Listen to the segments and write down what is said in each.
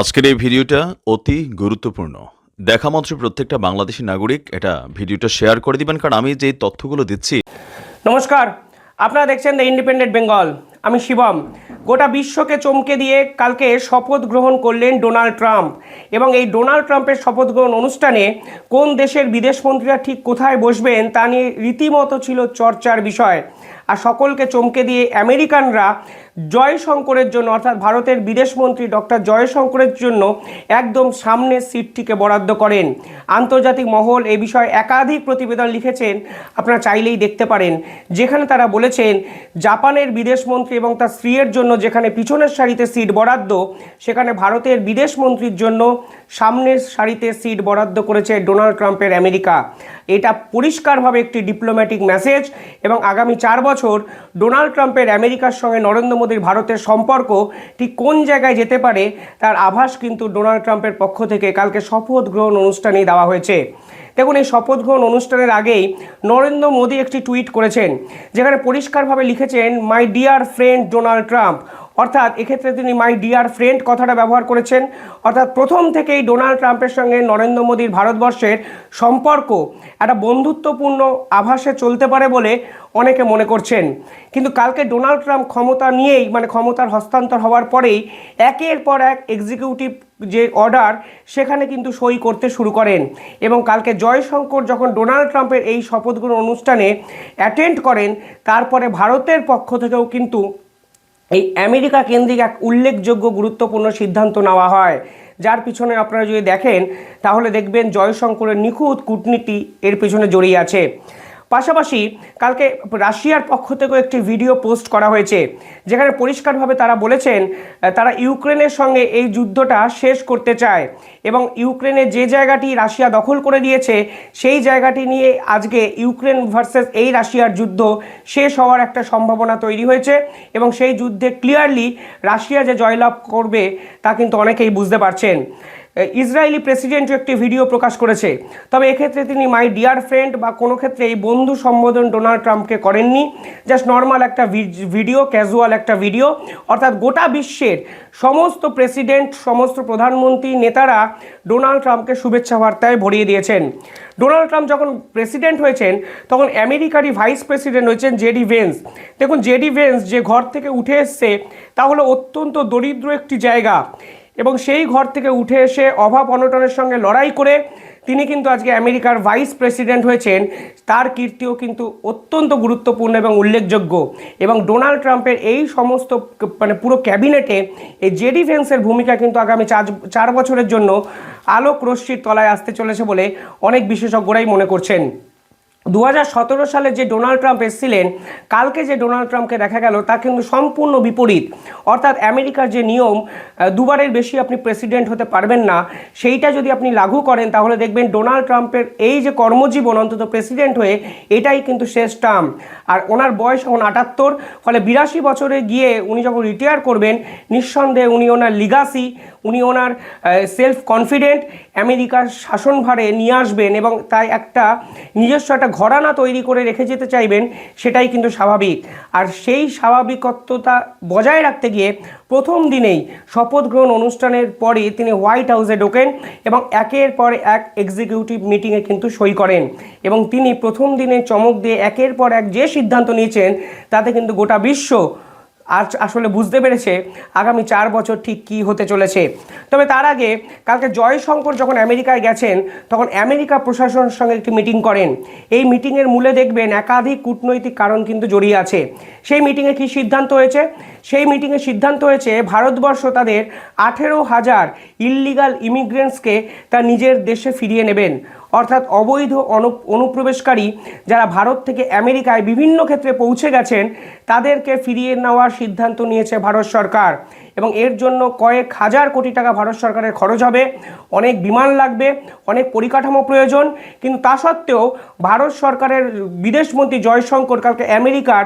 আজকের এই ভিডিওটা অতি গুরুত্বপূর্ণ। দেখা মাত্র প্রত্যেকটা বাংলাদেশি নাগরিক এটা ভিডিওটা শেয়ার করে দিবেন, কারণ আমি যে তথ্যগুলো দিচ্ছি। নমস্কার, আপনারা দেখছেন দ্য ইন্ডিপেন্ডেন্ট বেঙ্গল আমি শিবম। গোটা বিশ্বকে চমকে দিয়ে কালকে শপথ গ্রহণ করলেন ডোনাল্ড ট্রাম্প। এবং এই ডোনাল্ড ট্রাম্পের শপথ গ্রহণ অনুষ্ঠানে কোন দেশের বিদেশমন্ত্রীরা ঠিক কোথায় বসবেন তা নিয়ে রীতিমতো ছিল চর্চার বিষয়। আর সকলকে চমকে দিয়ে আমেরিকানরা জয়শঙ্করের জন্য, অর্থাৎ ভারতের বিদেশমন্ত্রী ডক্টর জয়শঙ্করের জন্য একদম সামনের সিটটিকে বরাদ্দ করেন। আন্তর্জাতিক মহল এ বিষয়ে একাধিক প্রতিবেদন লিখেছেন, আপনারা চাইলেই দেখতে পারেন। যেখানে তারা বলেছেন, জাপানের বিদেশমন্ত্রী এবং তার স্ত্রীর জন্য যেখানে পিছনের সারিতে সিট বরাদ্দ, সেখানে ভারতের বিদেশমন্ত্রীর জন্য সামনের সারিতে সিট বরাদ্দ করেছে ডোনাল্ড ট্রাম্পের আমেরিকা। এটা পরিষ্কারভাবে একটি ডিপ্লোম্যাটিক মেসেজ এবং আগামী চার বছর ডোনাল্ড ট্রাম্পের আমেরিকার সঙ্গে নরেন্দ্র মোদীর ভারতের সম্পর্ক ঠিক কোন জায়গায় যেতে পারে তার আভাস কিন্তু ডোনাল্ড ট্রাম্পের পক্ষ থেকে কালকে শপথ গ্রহণ অনুষ্ঠানেই দেওয়া হয়েছে। দেখুন, এই শপথ গ্রহণ অনুষ্ঠানের আগেই নরেন্দ্র মোদী একটি টুইট করেছেন, যেখানে পরিষ্কারভাবে লিখেছেন my dear friend Donald Trump অর্থাৎ এক্ষেত্রে তিনি মাই ডিয়ার ফ্রেন্ড কথাটা ব্যবহার করেছেন। অর্থাৎ প্রথম থেকেই ডোনাল্ড ট্রাম্পের সঙ্গে নরেন্দ্র মোদীর ভারতবর্ষের সম্পর্ক একটা বন্ধুত্বপূর্ণ আভাসে চলতে পারে বলে অনেকে মনে করছেন। কিন্তু কালকে ডোনাল্ড ট্রাম্প ক্ষমতা নিয়েই মানে ক্ষমতার হস্তান্তর হওয়ার পরেই একের পর এক এক্সিকিউটিভ যে অর্ডার সেখানে কিন্তু সই করতে শুরু করেন। এবং কালকে জয়শঙ্কর যখন ডোনাল্ড ট্রাম্পের এই শপথ গ্রহণ অনুষ্ঠানে অ্যাটেন্ড করেন, তারপরে ভারতের পক্ষ থেকেও কিন্তু এই আমেরিকা কেন্দ্রিক এক উল্লেখযোগ্য গুরুত্বপূর্ণ সিদ্ধান্ত নেওয়া হয়। যার পিছনে আপনারা যদি দেখেন, তাহলে দেখবেন জয়শঙ্করের নিখুঁত কূটনীতি এর পিছনে জড়িয়ে আছে। পাশাপাশি কালকে রাশিয়ার পক্ষ থেকেও একটি ভিডিও পোস্ট করা হয়েছে, যেখানে পরিষ্কারভাবে তারা বলেছেন তারা ইউক্রেনের সঙ্গে এই যুদ্ধটা শেষ করতে চায় এবং ইউক্রেনের যে জায়গাটি রাশিয়া দখল করে দিয়েছে সেই জায়গাটি নিয়ে আজকে ইউক্রেন ভার্সেস এই রাশিয়ার যুদ্ধ শেষ হওয়ার একটা সম্ভাবনা তৈরি হয়েছে এবং সেই যুদ্ধে ক্লিয়ারলি রাশিয়া যে জয়লাভ করবে তা কিন্তু অনেকেই বুঝতে পারছেন। ইসরায়েলি প্রেসিডেন্টও একটি ভিডিও প্রকাশ করেছে। তবে এক্ষেত্রে তিনি মাই ডিয়ার ফ্রেন্ড বা কোনো ক্ষেত্রে এই বন্ধু সম্বোধন ডোনাল্ড ট্রাম্পকে করেননি। জাস্ট নর্মাল একটা ভিডিও ক্যাজুয়াল একটা ভিডিও অর্থাৎ গোটা বিশ্বের সমস্ত প্রেসিডেন্ট সমস্ত প্রধানমন্ত্রী, নেতারা ডোনাল্ড ট্রাম্পকে শুভেচ্ছা বার্তায় ভরিয়ে দিয়েছেন। ডোনাল্ড ট্রাম্প যখন প্রেসিডেন্ট হয়েছেন, তখন আমেরিকারই ভাইস প্রেসিডেন্ট হয়েছেন জেডি ভেন্স। দেখুন, জেডি ভেন্স যে ঘর থেকে উঠে এসছে, তা হলো অত্যন্ত দরিদ্র একটি জায়গা। এবং সেই ঘর থেকে উঠে এসে অভাব অনটনের সঙ্গে লড়াই করে তিনি কিন্তু আজকে আমেরিকার ভাইস প্রেসিডেন্ট হয়েছেন। তার কীর্তিও কিন্তু অত্যন্ত গুরুত্বপূর্ণ এবং উল্লেখযোগ্য। এবং ডোনাল্ড ট্রাম্পের এই সমস্ত মানে পুরো ক্যাবিনেটে এই জেডি ভেন্সের ভূমিকা কিন্তু আগামী চার চার বছরের জন্য আলোক রশ্মির তলায় আসতে চলেছে বলে অনেক বিশেষজ্ঞরাই মনে করছেন। দু হাজার সতেরো সালে যে ডোনাল্ড ট্রাম্প এসেছিলেন, কালকে যে ডোনাল্ড ট্রাম্পকে দেখা গেল তা কিন্তু সম্পূর্ণ বিপরীত। অর্থাৎ আমেরিকার যে নিয়ম দুবারের বেশি আপনি প্রেসিডেন্ট হতে পারবেন না। সেইটা যদি আপনি লাগু করেন, তাহলে দেখবেন ডোনাল্ড ট্রাম্পের এই যে কর্মজীবন, অন্তত প্রেসিডেন্ট হয়ে, এটাই কিন্তু শেষ টার্ম। আর ওনার বয়স এখন আটাত্তর, ফলে বিরাশি বছরে গিয়ে উনি যখন রিটায়ার করবেন, নিঃসন্দেহে উনি ওনার লিগাসি, উনি ওনার সেলফ কনফিডেন্ট আমেরিকার শাসনভারে নিয়ে আসবেন এবং তাই একটা নিজস্ব একটা ঘরানা তৈরি করে রেখে যেতে চাইবেন, সেটাই কিন্তু স্বাভাবিক। আর সেই স্বাভাবিকত্বতা বজায় রাখতে গিয়ে প্রথম দিনেই শপথ গ্রহণ অনুষ্ঠানের পরে তিনি হোয়াইট হাউসে ঢোকেন এবং একের পর এক এক্সিকিউটিভ মিটিংয়ে কিন্তু সই করেন। এবং তিনি প্রথম দিনে চমক দিয়ে একের পর এক যে সিদ্ধান্ত নিয়েছেন, তাতে কিন্তু গোটা বিশ্ব আজ আসলে বুঝতে পেরেছে আগামী চার বছর ঠিক কী হতে চলেছে। তবে তার আগে কালকে জয়শঙ্কর যখন আমেরিকায় গেছেন, তখন আমেরিকা প্রশাসনের সঙ্গে একটি মিটিং করেন। এই মিটিংয়ের মূলে দেখবেন একাধিক কূটনৈতিক কারণ কিন্তু জড়িয়ে আছে। সেই মিটিংয়ে কী সিদ্ধান্ত হয়েছে? সেই মিটিংয়ে সিদ্ধান্ত হয়েছে ভারতবর্ষ তাদের আঠেরো হাজার ইল্লিগাল ইমিগ্রেন্টসকে তার নিজের দেশে ফিরিয়ে নেবেন। অর্থাৎ অবৈধ অনু- অনুপ্রবেশকারী যারা ভারত থেকে আমেরিকায় বিভিন্ন ক্ষেত্রে পৌঁছে গেছেন, তাদেরকে ফিরিয়ে নেওয়ার সিদ্ধান্ত নিয়েছে ভারত সরকার। এবং এর জন্য কয়েক হাজার কোটি টাকা ভারত সরকারের খরচ হবে। অনেক বিমান লাগবে, অনেক পরিকাঠামো প্রয়োজন। কিন্তু তা সত্ত্বেও ভারত সরকারের বিদেশমন্ত্রী জয়শঙ্কর কালকে আমেরিকার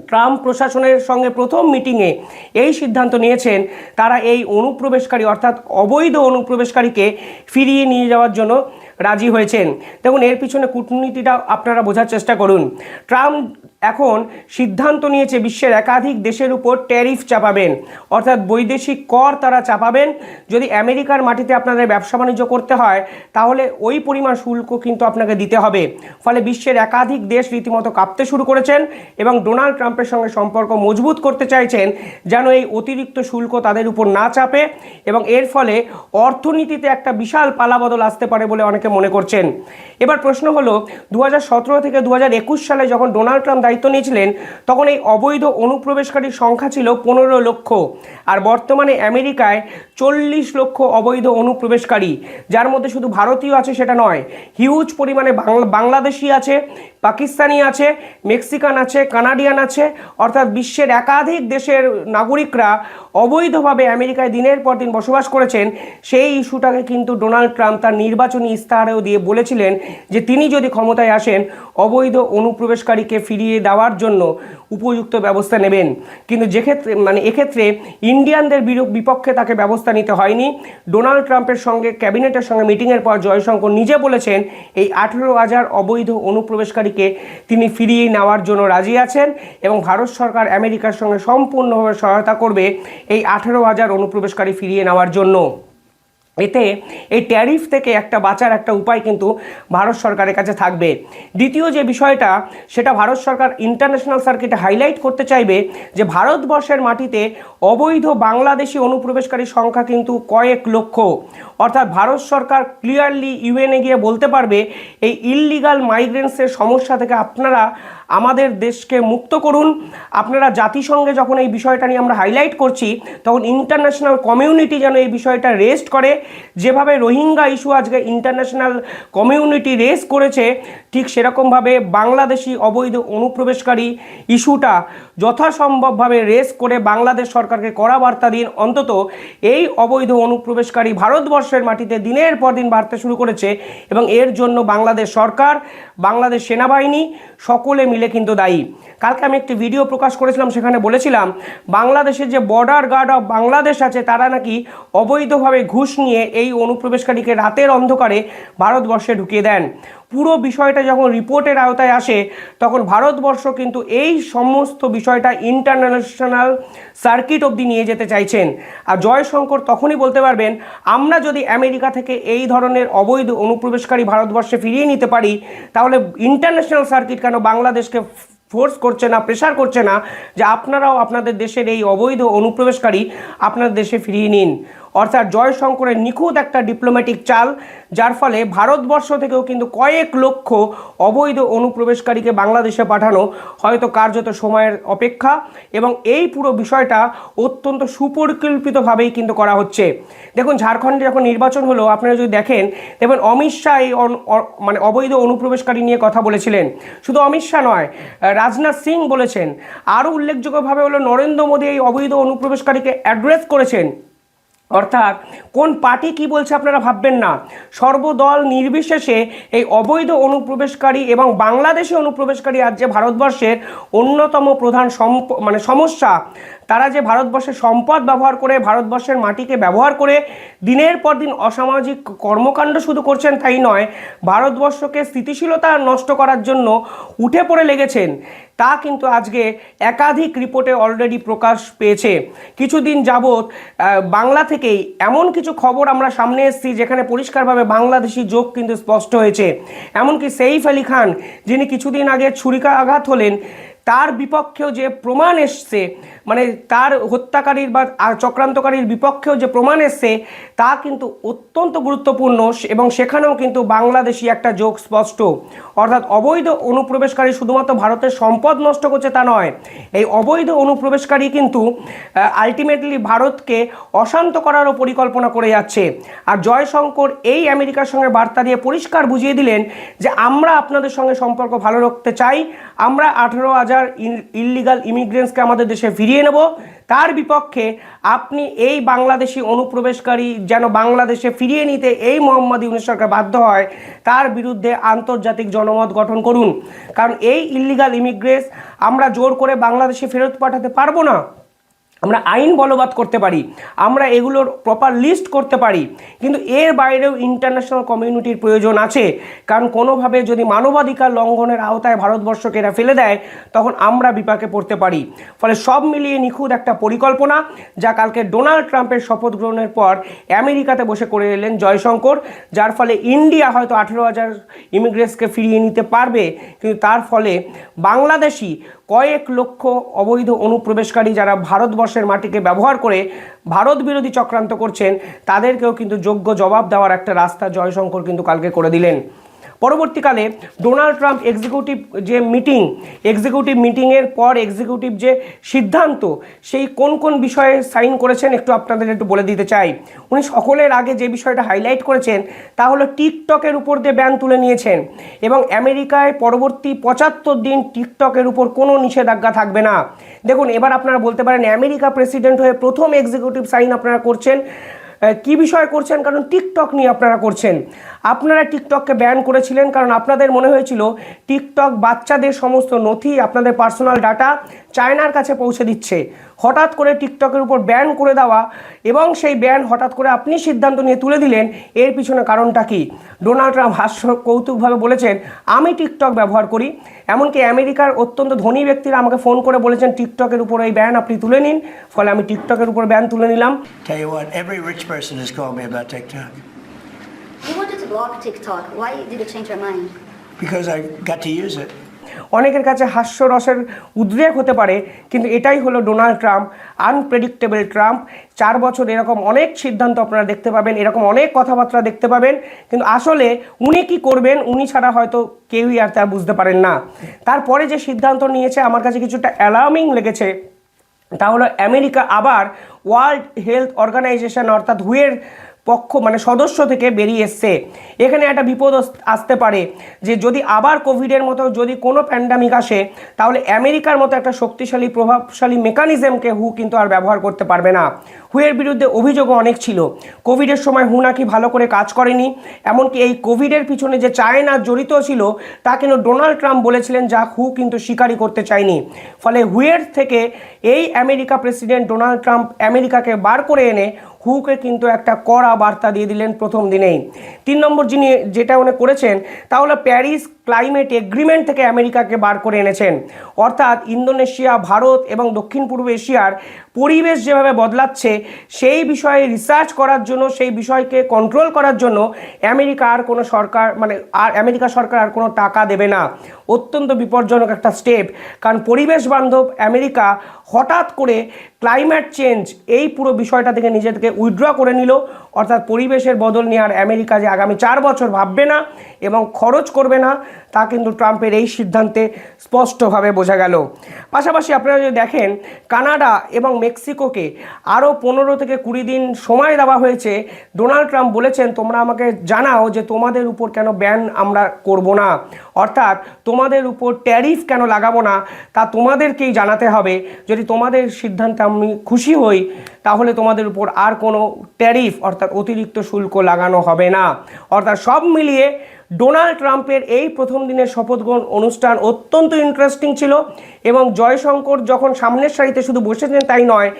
ট্রাম্প প্রশাসনের সঙ্গে প্রথম মিটিংয়ে এই সিদ্ধান্ত নিয়েছেন। তারা এই অনুপ্রবেশকারী অর্থাৎ অবৈধ অনুপ্রবেশকারীকে ফিরিয়ে নিয়ে যাওয়ার জন্য রাজি হয়েছেন। দেখুন, এর পিছনে কূটনীতিটা আপনারা বোঝার চেষ্টা করুন। ট্রাম্প এখন সিদ্ধান্ত নিয়েছে বিশ্বের একাধিক দেশের উপর ট্যারিফ চাপাবেন। অর্থাৎ বৈদেশিক কর তারা চাপাবেন। যদি আমেরিকার মাটিতে আপনাদের ব্যবসা বাণিজ্য করতে হয়, তাহলে ওই পরিমাণ শুল্ক কিন্তু আপনাকে দিতে হবে। ফলে বিশ্বের একাধিক দেশ রীতিমতো কাঁপতে শুরু করেছেন এবং ডোনাল্ড ট্রাম্পের সঙ্গে সম্পর্ক মজবুত করতে চাইছেন যেন এই অতিরিক্ত শুল্ক তাদের উপর না চাপে এবং এর ফলে অর্থনীতিতে একটা বিশাল পালাবদল আসতে পারে বলে অনেকে মনে করছেন। এবার প্রশ্ন হলো দু হাজার সতেরো থেকে দু হাজার একুশ সালে যখন ডোনাল্ড ট্রাম্প দায়িত্ব নিয়েছিলেন, তখন এই অবৈধ অনুপ্রবেশকারীর সংখ্যা ছিল পনেরো লক্ষ। আর বর্তমানে আমেরিকায় চল্লিশ লক্ষ অবৈধ অনুপ্রবেশকারী, যার মধ্যে শুধু ভারতীয় আছে সেটা নয়, হিউজ পরিমাণে বাংলা, বাংলাদেশি আছে। পাকিস্তানি আছে, মেক্সিকান আছে, কানাডিয়ান আছে, অর্থাৎ বিশ্বের একাধিক দেশের নাগরিকরা অবৈধভাবে আমেরিকায় দিনের পর দিন বসবাস করেছেন। সেই ইস্যুটাকে কিন্তু ডোনাল্ড ট্রাম্প তার নির্বাচনী ইস্তাহারেও দিয়ে বলেছিলেন যে তিনি যদি ক্ষমতায় আসেন, অবৈধ অনুপ্রবেশকারীকে ফিরিয়ে দেওয়ার জন্য উপযুক্ত ব্যবস্থা নেবেন। কিন্তু যেক্ষেত্রে মানে এক্ষেত্রে ইন্ডিয়ানদের বিপক্ষে তাকে ব্যবস্থা নিতে হয়নি। ডোনাল্ড ট্রাম্পের সঙ্গে, ক্যাবিনেটের সঙ্গে মিটিংয়ের পর জয়শঙ্কর নিজে বলেছেন, এই আঠেরো হাজার অবৈধ অনুপ্রবেশকারীকে তিনি ফিরিয়ে নেওয়ার জন্য রাজি আছেন এবং ভারত সরকার আমেরিকার সঙ্গে সম্পূর্ণভাবে সহায়তা করবে এই আঠেরো হাজার অনুপ্রবেশকারী ফিরিয়ে নেওয়ার জন্য। এতে এই ট্যারিফ থেকে একটা বাঁচার একটা উপায় কিন্তু ভারত সরকারের কাছে থাকবে। দ্বিতীয় যে বিষয়টা, সেটা ভারত সরকার ইন্টারন্যাশনাল সার্কিটে হাইলাইট করতে চাইবে যে ভারতবর্ষের মাটিতে অবৈধ বাংলাদেশি অনুপ্রবেশকারীর সংখ্যা কিন্তু কয়েক লক্ষ। অর্থাৎ ভারত সরকার ক্লিয়ারলি ইউএনএ গিয়ে বলতে পারবে, এই ইললিগাল মাইগ্রেন্টসের সমস্যা থেকে আপনারা আমাদের দেশকে মুক্ত করুন। আপনারা জাতিসংঘে যখন এই বিষয়টা নিয়ে আমরা হাইলাইট করছি, তখন ইন্টারন্যাশনাল কমিউনিটি যেন এই বিষয়টা রেস্ট করে। যেভাবে রোহিঙ্গা ইস্যু আজকে ইন্টারন্যাশনাল কমিউনিটি রেস করেছে, ঠিক সেরকমভাবে বাংলাদেশি অবৈধ অনুপ্রবেশকারী ইস্যুটা যথাসম্ভবভাবে রেস করে বাংলাদেশ সরকারকে কড়া বার্তা দিন। অন্তত এই অবৈধ অনুপ্রবেশকারী ভারতবর্ষের মাটিতে দিনের পর দিন বাড়তে শুরু করেছে এবং এর জন্য বাংলাদেশ সরকার, বাংলাদেশ সেনাবাহিনী সকলে মিলে কিন্তু দায়ী। কালকে আমি একটি ভিডিও প্রকাশ করেছিলাম, সেখানে বলেছিলাম, বাংলাদেশের যে বর্ডার গার্ড অফ বাংলাদেশ আছে, তারা নাকি অবৈধভাবে ঘুষ নিয়ে এই অনুপ্রবেশকারীকে রাতের অন্ধকারে ভারতবর্ষে ঢুকিয়ে দেন। পুরো বিষয়টা যখন রিপোর্টের আওতায় আসে, তখন ভারতবর্ষ কিন্তু এই সমস্ত বিষয়টা ইন্টারন্যাশনাল সার্কিট অবধি নিয়ে যেতে চাইছেন। আর জয়শঙ্কর তখনই বলতে পারবেন, আমরা যদি আমেরিকা থেকে এই ধরনের অবৈধ অনুপ্রবেশকারী ভারতবর্ষে ফিরিয়ে নিতে পারি, তাহলে ইন্টারন্যাশনাল সার্কিট কেন বাংলাদেশকে ফোর্স করছে না প্রেশার করছে না যে আপনারাও আপনাদের দেশের এই অবৈধ অনুপ্রবেশকারী আপনার দেশে ফিরিয়ে নিন? অর্থাৎ জয়শঙ্করের নিখুঁত একটা ডিপ্লোম্যাটিক চাল, যার ফলে ভারতবর্ষ থেকেও কিন্তু কয়েক লক্ষ অবৈধ অনুপ্রবেশকারীকে বাংলাদেশে পাঠানো হয়তো কার্যত সময়ের অপেক্ষা এবং এই পুরো বিষয়টা অত্যন্ত সুপরিকল্পিতভাবেই কিন্তু করা হচ্ছে। দেখুন, ঝাড়খণ্ডে যখন নির্বাচন হলো, আপনারা যদি দেখেন, দেখবেন অমিত শাহ এই মানে অবৈধ অনুপ্রবেশকারী নিয়ে কথা বলেছিলেন। শুধু অমিত শাহ নয়, রাজনাথ সিং বলেছেন, আরও উল্লেখযোগ্যভাবে হলো, নরেন্দ্র মোদী এই অবৈধ অনুপ্রবেশকারীকে অ্যাড্রেস করেছেন। অর্থাৎ কোন পার্টি কি বলছে আপনারা ভাববেন না। সর্বদল নির্বিশেষে এই অবৈধ অনুপ্রবেশকারী এবং বাংলাদেশে অনুপ্রবেশকারী আজ যে ভারতবর্ষের অন্যতম প্রধান মানে সমস্যা তারা যে ভারতবর্ষের সম্পদ ব্যবহার করে, ভারতবর্ষের মাটিকে ব্যবহার করে দিনের পর দিন অসামাজিক কর্মকাণ্ড শুধু করছেন তাই নয়, ভারতবর্ষকে স্থিতিশীলতা নষ্ট করার জন্য উঠে পড়ে লেগেছেন। তা কিন্তু আজকে একাধিক রিপোর্টে অলরেডি প্রকাশ পেয়েছে। কিছুদিন যাবৎ বাংলা থেকেই এমন কিছু খবর আমরা সামনে এসেছি যেখানে পরিষ্কারভাবে বাংলাদেশি যোগ কিন্তু স্পষ্ট হয়েছে। এমনকি সেইফ আলী খান, যিনি কিছুদিন আগে ছুরিকা আঘাত হলেন, তার বিপক্ষেও যে প্রমাণ এসছে মানে তার হত্যাকারীর বা চক্রান্তকারীর বিপক্ষেও যে প্রমাণ এসছে, তা কিন্তু অত্যন্ত গুরুত্বপূর্ণ এবং সেখানেও কিন্তু বাংলাদেশি একটা যোগ স্পষ্ট। অর্থাৎ অবৈধ অনুপ্রবেশকারী শুধুমাত্র ভারতের সম্পদ নষ্ট করছে তা নয়, এই অবৈধ অনুপ্রবেশকারী কিন্তু আলটিমেটলি ভারতকে অশান্ত করারও পরিকল্পনা করে যাচ্ছে। আর জয়শঙ্কর এই আমেরিকার সঙ্গে বার্তা দিয়ে পরিষ্কার বুঝিয়ে দিলেন যে আমরা আপনাদের সঙ্গে সম্পর্ক ভালো রাখতে চাই। আমরা আঠেরো হাজার ইললিগাল ইমিগ্রেন্টসকে আমাদের দেশে ফিরিয়ে নেব। তার বিপক্ষে আপনি এই বাংলাদেশি অনুপ্রবেশকারী যেন বাংলাদেশে ফিরিয়ে নিতে এই মোহাম্মদ ইউনুস সরকার বাধ্য হয়, তার বিরুদ্ধে আন্তর্জাতিক জনমত গঠন করুন। কারণ এই ইলিগাল ইমিগ্রেস আমরা জোর করে বাংলাদেশে ফেরত পাঠাতে পারব না। আমরা আইন বলবৎ করতে পারি, আমরা এগুলোর প্রপার লিস্ট করতে পারি, কিন্তু এর বাইরেও ইন্টারন্যাশনাল কমিউনিটির প্রয়োজন আছে। কারণ কোনোভাবে যদি মানবাধিকার লঙ্ঘনের আওতায় ভারতবর্ষকে এরা ফেলে দেয়, তখন আমরা বিপাকে পড়তে পারি। ফলে সব মিলিয়ে নিখুঁত একটা পরিকল্পনা, যা কালকে ডোনাল্ড ট্রাম্পের শপথ গ্রহণের পর আমেরিকাতে বসে করে এলেন জয়শঙ্কর, যার ফলে ইন্ডিয়া হয়তো আঠেরো হাজার ইমিগ্রেটসকে ফিরিয়ে নিতে পারবে। কিন্তু তার ফলে বাংলাদেশি কয়েক লক্ষ অবৈধ অনুপ্রবেশকারী যারা ভারতবর্ষের মাটিকে ব্যবহার করে ভারত বিরোধী চক্রান্ত করছেন, তাদেরকেও কিন্তু যোগ্য জবাব দেওয়ার একটা রাস্তা জয়শঙ্কর কিন্তু কালকে করে দিলেন। পরবর্তীকালে ডোনাল্ড ট্রাম্প এক্সিকিউটিভ যে মিটিং এক্সিকিউটিভ মিটিংয়ের পর এক্সিকিউটিভ যে সিদ্ধান্ত, সেই কোন কোন বিষয়ে সাইন করেছেন একটু আপনাদের একটু বলে দিতে চাই। উনি সকলের আগে যে বিষয়টা হাইলাইট করেছেন, তা হলো টিকটকের উপর দিয়ে ব্যান তুলে নিয়েছেন এবং আমেরিকায় পরবর্তী পঁচাত্তর দিন টিকটকের উপর কোনো নিষেধাজ্ঞা থাকবে না। দেখুন, এবার আপনারা বলতে পারেন, আমেরিকা প্রেসিডেন্ট হয়ে প্রথম এক্সিকিউটিভ সাইন আপনারা করছেন। কি বিষয় করছেন? কারণ টিকটক নিয়ে আপনারা করছেন। আপনারা টিকটককে ব্যান করেছিলেন, কারণ আপনাদের মনে হয়েছিল টিকটক বাচ্চাদের সমস্ত নথি, আপনাদের পার্সোনাল ডাটা চায়নার কাছে পৌঁছে দিচ্ছে। হঠাৎ করে টিকটকের উপর ব্যান করে দেওয়া এবং সেই ব্যান হঠাৎ করে আপনি সিদ্ধান্ত নিয়ে তুলে দিলেন, এর পিছনে কারণটা কি? ডোনাল্ড ট্রাম্প হাস্য কৌতুকভাবে বলেছেন, আমি টিকটক ব্যবহার করি। এমনকি আমেরিকার অত্যন্ত ধনী ব্যক্তিরা আমাকে ফোন করে বলেছেন, টিকটকের উপর এই ব্যান আপনি তুলে নিন। ফলে আমি টিকটকের উপর ব্যান তুলে নিলাম। You what, every rich person has called me about TikTok You wanted to block TikTok. Why did you change your mind? because I got to use it. অনেকের কাছে হাস্যরসের উদ্রেক হতে পারে কিন্তু এটাই হলো ডোনাল্ড ট্রাম্প আনপ্রেডিক্টেবল ট্রাম্প চার বছর এরকম অনেক সিদ্ধান্ত আপনারা দেখতে পাবেন এরকম অনেক কথাবার্তা দেখতে পাবেন কিন্তু আসলে উনি কি করবেন উনি ছাড়া হয়তো কেউই আর তা বুঝতে পারেন না তারপরে যে সিদ্ধান্ত নিয়েছে আমার কাছে কিছুটা অ্যালার্মিং লেগেছে তা তাহলে আমেরিকা আবার ওয়ার্ল্ড হেলথ অর্গানাইজেশন অর্থাৎ হুয়ের পক্ষ মানে সদস্য থেকে বেরিয়ে এসছে। এখানে একটা বিপদ আস- আসতে পারে যে যদি আবার কোভিডের মতো যদি কোনো প্যান্ডামিক আসে, তাহলে আমেরিকার মতো একটা শক্তিশালী, প্রভাবশালী মেকানিজমকে হু কিন্তু আর ব্যবহার করতে পারবে না। হুয়ের বিরুদ্ধে অভিযোগও অনেক ছিল। কোভিডের সময় হু নাকি ভালো করে কাজ করেনি, এমনকি এই কোভিডের পিছনে যে চায়না জড়িত ছিল, তা কিন্তু ডোনাল্ড ট্রাম্প বলেছিলেন যা হু কিন্তু স্বীকারই করতে চায়নি। ফলে হুয়ের থেকে এই আমেরিকা প্রেসিডেন্ট ডোনাল্ড ট্রাম্প আমেরিকাকে বার করে এনে হুকে কিন্তু একটা কড়া বার্তা দিয়ে দিলেন প্রথম দিনেই। তিন নম্বর যিনি যেটা উনি করেছেন তাহলে প্যারিস ক্লাইমেট এগ্রিমেন্ট থেকে আমেরিকাকে বার করে এনেছেন। অর্থাৎ ইন্দোনেশিয়া, ভারত এবং দক্ষিণ পূর্ব এশিয়ার পরিবেশ যেভাবে বদলাচ্ছে, সেই বিষয়ে রিসার্চ করার জন্য, সেই বিষয়কে কন্ট্রোল করার জন্য আমেরিকা আর কোনো সরকার মানে আর আমেরিকা সরকার আর কোনো টাকা দেবে না। অত্যন্ত বিপজ্জনক একটা স্টেপ কারণ পরিবেশ বান্ধব আমেরিকা হঠাৎ করে ক্লাইমেট চেঞ্জ এই পুরো বিষয়টা থেকে নিজেদেরকে উইথড্র করে নিল। অর্থাৎ পরিবেশের বদল নিয়ে আর আমেরিকা যে আগামী চার বছর ভাববে না এবং খরচ করবে না তা কিন্তু ট্রাম্পের এই সিদ্ধান্তে স্পষ্টভাবে বোঝা গেল। পাশাপাশি আপনারা যদি দেখেন, কানাডা এবং মেক্সিকোকে আরও পনেরো থেকে কুড়ি দিন সময় দেওয়া হয়েছে। ডোনাল্ড ট্রাম্প বলেছেন, তোমরা আমাকে জানাও যে তোমাদের উপর কেন ব্যান আমরা করব না। অর্থাৎ তোমাদের উপর ট্যারিফ কেন লাগাবো না, তা তোমাদেরকেই জানাতে হবে। যদি তোমাদের সিদ্ধান্তে আমি খুশি হই, তাহলে তোমাদের উপর আর কোনো ট্যারিফ অর্থাৎ অতিরিক্ত শুল্ক লাগানো হবে না। অর্থাৎ সব মিলিয়ে ডোনাল্ড ট্রাম্পের এই প্রথম দিনের শপথ গ্রহণ অনুষ্ঠান অত্যন্ত ইন্টারেস্টিং ছিল এবং জয়শঙ্কর যখন সামনের সারিতে শুধু বসেছেন তাই নয়,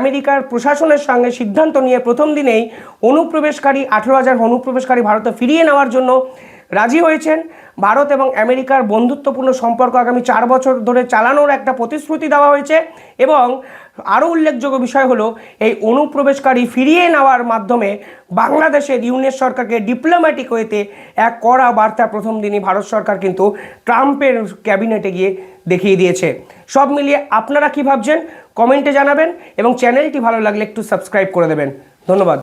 আমেরিকার প্রশাসনের সঙ্গে সিদ্ধান্ত নিয়ে প্রথম দিনেই অনুপ্রবেশকারী, আঠেরো হাজার অনুপ্রবেশকারী ভারতে ফিরিয়ে নেওয়ার জন্য রাজি হয়েছেন। ভারত এবং আমেরিকার বন্ধুত্বপূর্ণ সম্পর্ক আগামী চার বছর ধরে চালানোর একটা প্রতিশ্রুতি দেওয়া হয়েছে এবং আরও উল্লেখযোগ্য বিষয় হলো, এই অনুপ্রবেশকারী ফিরিয়ে নেওয়ার মাধ্যমে বাংলাদেশের ইউনিয়ন সরকারকে ডিপ্লোম্যাটিক ওয়েতে এক কড়া বার্তা প্রথম দিনই ভারত সরকার কিন্তু ট্রাম্পের ক্যাবিনেটে গিয়ে দেখিয়ে দিয়েছে। সব মিলিয়ে আপনারা কি ভাবছেন? কমেন্টে জানাবেন এবং চ্যানেলটি ভালো লাগলে একটু সাবস্ক্রাইব করে দেবেন। ধন্যবাদ।